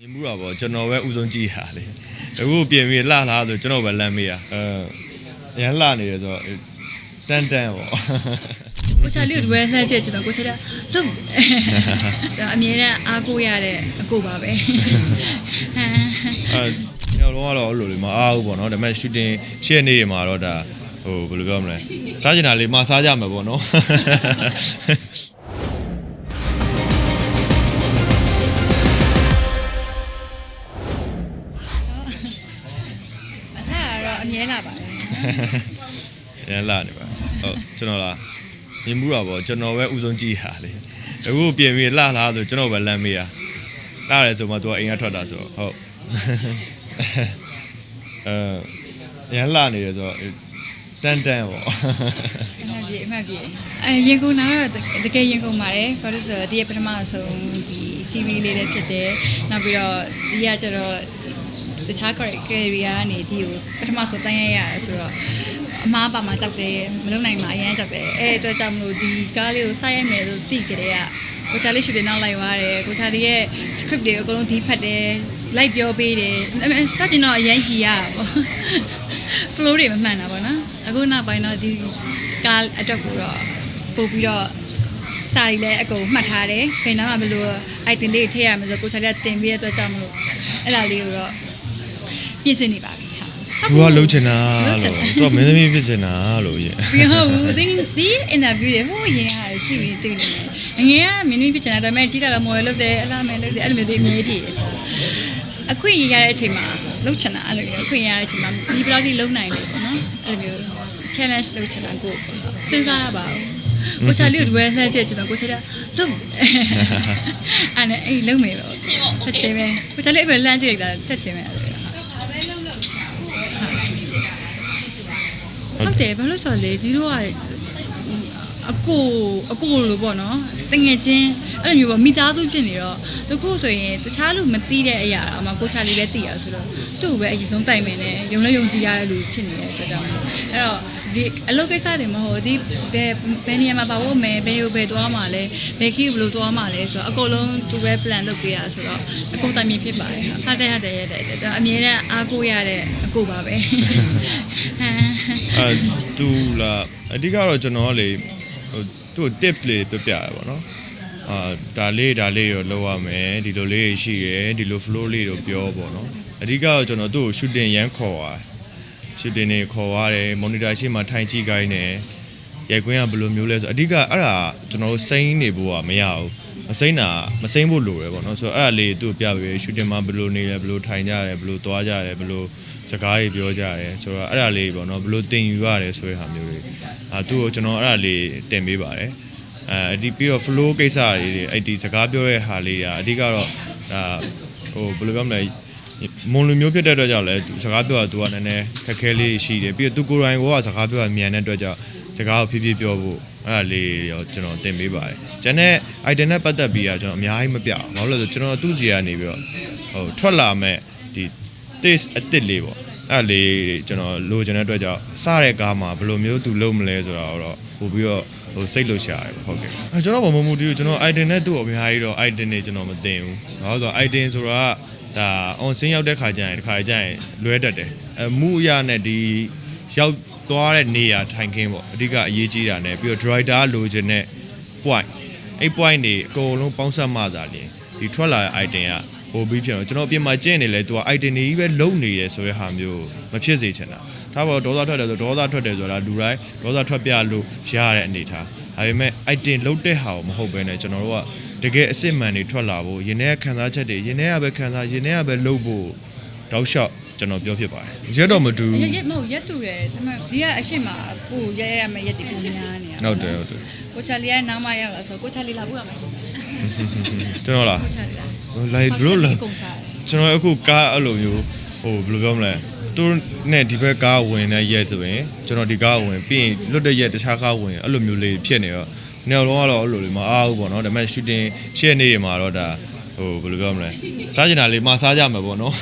မြင်မှုတာပေါ့ကျွန်တော်ပဲဥဆုံးကြည့်တာလေအခုပြင်ပြီးလှလားဆိုကျွန်တော်ပဲလမ်းမေးတာအဲအရန်လှနေရဆိုတော့တန်တန်ပေါ့ကိုချာလေးကိုဒီဝဲလှမ်းကြည့်ချင်တော့ကိုချာလေးလုံဒါအမြဲတမ်းအားကိုးရတဲ့အကိုပါပဲဟမ်အဲကျွန်တော်တို့ကတော့အဲ့လိုလေမအားဘူးပေါ့နော်ဒါပေမဲ့ shooting ရှေ့နေ့တွေမှာတော့ဒါဟိုဘယ်လိုပြောမလဲစားချင်တာလေးမစားကြမှာပေါ့နော် လာပါတယ်ရန်လာနေပါဟုတ်ကျွန်တော်လားမြင်မှုတာပေါ့ကျွန်တော်ပဲဥဆုံးကြည့်တာလေအခုပြင်ပြီးလှလားဆိုကျွန်တော်ပဲလမ်းမေးတာလှတယ်ဆိုမှ तू အိမ်ကထွက်တာဆိုတော့ဟုတ်အဲရန်လာနေရဆိုတော့တန်တန်ပေါ့အမှတ်ပြေအမှတ်ပြေအဲရင်ကုန်တာတော့တကယ်ရင်ကုန်ပါတယ်ဘာလို့ဆိုတော့ဒီရဲ့ပထမဆုံးဒီ CV လေးလည်းဖြစ်တယ်နောက်ပြီးတော့ဒီကကျတော့ တခြား career ကနေဒီကိုပထမဆုံးတန်းရရရဆိုတော့အမားပါမှာကြောက်တယ်မလုံနိုင်မှာအရန်ကြောက်တယ်အဲအတွက်ကြောင့်မလို့ဒီကားလေးကိုစိုက်ရမယ်လို့သိကြတဲ့ကကိုချာလေးရှူတင်နောက်လိုက်သွားတယ်ကိုချာလေးရဲ့ script တွေအကုန်လုံးဒီဖတ်တယ်လိုက်ပြောပေးတယ်စကြင်တော့အရန်ရှိရတာပေါ့ flow တွေမမှန်တာပေါ့နော်အခုနောက်ပိုင်းတော့ဒီကားအတွက်ကိုတော့ပို့ပြီးတော့စာရီလည်းအကုန်မှတ်ထားတယ်ဘယ်နာမှဘယ်လို item လေးထည့်ရမလဲဆိုကိုချာလေးတင်ပြီးတဲ့အတွက်ကြောင့်မလို့အဲ့ဒါလေးကိုတော့ ပြင်ဆင်နေပါပြီဟာသူကလှုပ်ချင်တာလှုပ်ချလို့င်တာသူကမင်းသမီးဖြစ်ချင်တာလို့ရေပြီးဟုတ်ဘူးဒီဒီ interview တွေဟိုရင်ကကြည့်ပြီးတွေ့နေတယ်အငယ်ကမင်းမင်းဖြစ်ချင်တာဒါပေမဲ့ကြီးလာတော့မော်ရလုပ်တယ်အလားမယ်လုပ်တယ်အဲ့လိုမျိုးတွေအမြဲတည်တယ်ဆိုတော့အခွင့်ရရတဲ့အချိန်မှာလှုပ်ချင်တာအဲ့လိုမျိုးအခွင့်ရရတဲ့အချိန်မှာဒီဘယ်လောက်ထိလုံနိုင်လဲပေါ့နော်အဲ့လိုမျိုး challenge လုပ်ချင်တာကိုစဉ်းစားရပါဘူးကိုချာလေးကိုဒီဝဲလှမ်းကြည့်ချင်တော့ကိုချာလေးလုံအဲ့နဲ့အဲ့လုံမယ်တော့ချက်ချင်းပဲကိုချာလေးအဲ့ပဲလှမ်းကြည့်လိုက်တာချက်ချင်းပဲအဲ့လို ဟုတ်တယ်ဘာလို့ဆိုတော့လေဒီတို့ကအကိုအကိုလိုပေါ့နော်တငယ်ချင်းအဲ့လိုမျိုးပေါ့မိသားစုဖြစ်နေတော့တခုဆိုရင်တခြားလူမသိတဲ့အရာတော့မှကိုချာလေးလည်းသိရဆိုတော့သူ့ကိုပဲအရင်ဆုံးတိုင်မယ်နဲ့ယုံလဲယုံကြည်ရတဲ့လူဖြစ်နေတဲ့အတွက်ကြောင့်မို့အဲ့တော့ ဒီအလုပ်ကိစ္စတွေမဟုတ်ဒီဘယ်ဘယ်နေရာမှာပါဖို့မယ်ဘယ်ကိုဘယ်သွားမှာလဲဘယ်ခီးဘယ်လိုသွားမှာလဲဆိုတော့အကုန်လုံးသူပဲ plan လုပ်ပေးရဆိုတော့အကုန်တိုင်မြင်ဖြစ်ပါတယ်ဟုတ်တယ်ဟုတ်တယ်ဟုတ်တယ်အမြဲတမ်းအားကိုးရတဲ့အကိုပါပဲဟမ်အဲသူလာအဓိကတော့ကျွန်တော်ကလေဟိုသူ့ tips လေးပြပြရပါတော့အာဒါလေးဒါလေးတော့လောက်ရမယ်ဒီလိုလေးရှိရယ်ဒီလို flow လေးတော့ပြောပေါ့နော်အဓိကတော့ကျွန်တော်သူ့ကို shooting ရမ်းခေါ်သွား shooting နေခေါ်ရတယ် monitor ရှေ့မှာထိုင်ကြည့်ခိုင်းတယ်ရိုက်ကွင်းကဘယ်လိုမျိုးလဲဆိုအဓိကအဲ့ဒါကျွန်တော်တို့စိမ့်နေဖို့ကမရဘူးမစိမ့်တာမစိမ့်ဖို့လိုတယ်ပေါ့နော်ဆိုတော့အဲ့ဒါလေးသူ့ပြပေး shooting မှာဘယ်လိုနေလဲဘယ်လိုထိုင်ကြရတယ်ဘယ်လိုသွားကြရတယ်ဘယ်လိုစကားတွေပြောကြရတယ်ဆိုတော့အဲ့ဒါလေးပေါ့နော်ဘယ်လိုတင်ယူရတယ်ဆိုတဲ့ဟာမျိုးတွေအာသူ့ကိုကျွန်တော်အဲ့ဒါလေးတင်ပေးပါတယ်အဲဒီပြီးတော့ flow ကိစ္စတွေတွေအဲ့ဒီစကားပြောတဲ့ဟာလေးတွေအဓိကတော့ဒါဟိုဘယ်လိုပြောမလဲ မွန်လူမျိုးဖြစ်တဲ့အတွက်ကြောင့်လည်းသူစကားပြောတာသူကနည်းနည်းခက်ခဲလေးရှိတယ်ပြီးတော့သူကိုယ်တိုင်ကစကားပြောတာမြန်တဲ့အတွက်ကြောင့်စကားကိုဖြည်းဖြည်းပြောဖို့အဲ့ဒါလေးရောကျွန်တော်သင်ပေးပါတယ်။ကျန်တဲ့ item နဲ့ပတ်သက်ပြီးတော့ကျွန်တော်အများကြီးမပြဘူး။ဘာလို့လဲဆိုကျွန်တော်သူ့စီကနေပြီးတော့ဟိုထွက်လာမဲ့ဒီ taste အစ်စ်လေးပေါ့။အဲ့ဒါလေးကျွန်တော်လိုချင်တဲ့အတွက်ကြောင့်စတဲ့ကားမှာဘယ်လိုမျိုးသူလုပ်မလဲဆိုတာတော့ပို့ပြီးတော့ဟိုစိတ်လှုပ်ရှားတယ်ပေါ့ဟုတ်ကဲ့။အဲကျွန်တော်ဗမမူတီကိုကျွန်တော် item နဲ့သူ့ကိုအများကြီးတော့ item တွေကျွန်တော်မသိဘူး။ဘာလို့လဲဆိုတော့ item ဆိုတာက ဒါ on ဆင်းရောက်တဲ့ခါကျရင်တစ်ခါကျရင်လွဲတတ်တယ်အဲမူအရနဲ့ဒီရောက်သွားတဲ့နေရာထိုင်ခင်းပေါ့အဓိကအရေးကြီးတာ ਨੇ ပြီးတော့ driver လိုချင်တဲ့ point အဲ့ point တွေအကုန်လုံးပေါင်းစပ်မှသာလျှင်ဒီထွက်လာတဲ့ item ကပိုပြီးဖြစ်တော့ကျွန်တော်အပြင်မှာကျင့်နေလဲသူက item တွေကြီးပဲလုံနေရဲဆိုတဲ့ဟာမျိုးမဖြစ်စေချင်တာဒါပေါ်ဒေါသထွက်တယ်ဆိုဒေါသထွက်တယ်ဆိုတာလူတိုင်းဒေါသထွက်ပြလို့ရတဲ့အနေထားဒါပေမဲ့ item လုတ်တဲ့ဟာကိုမဟုတ်ဘဲနဲ့ကျွန်တော်တို့က တကယ်အစ်စ်မှန်တွေထွက်လာဖို့ယင်းတဲ့ခံစားချက်တွေယင်းတဲ့ကပဲခံစားယင်းတဲ့ကပဲလုတ်ဖို့တောက်လျှောက်ကျွန်တော်ပြောဖြစ်ပါတယ်ရက်တော့မတူရက်ရက်မဟုတ်ရက်တူတယ်ဒါပေမဲ့ဒီကအရှိမပို့ရက်ရရမယ်ရက်တီပိုများနေရဟုတ်တယ်ဟုတ်တယ်ကိုချာလီကနောက်မှရောက်လာဆိုကိုချာလီလာပို့ရမယ်ကိုကျွန်တော်လားချာလီလာလိုက်ဘလို့လားကုန်စားတယ်ကျွန်တော်အခုကားအဲ့လိုမျိုးဟိုဘယ်လိုပြောမလဲသူနဲ့ဒီဘက်ကားဝင်တဲ့ရက်ဆိုရင်ကျွန်တော်ဒီကားဝင်ပြီးရင်လွတ်တဲ့ရက်တခြားကားဝင်အဲ့လိုမျိုးလေးဖြစ်နေတော့ နေတော့ကတော့အဲ့လိုလေးမအားဘူးပေါ့နော်ဒါပေမဲ့ shooting ရှေ့နေတွေမှာတော့ဒါဟိုဘယ်လိုပြောမလဲစားချင်တာလေးမစားကြမှာပေါ့နော်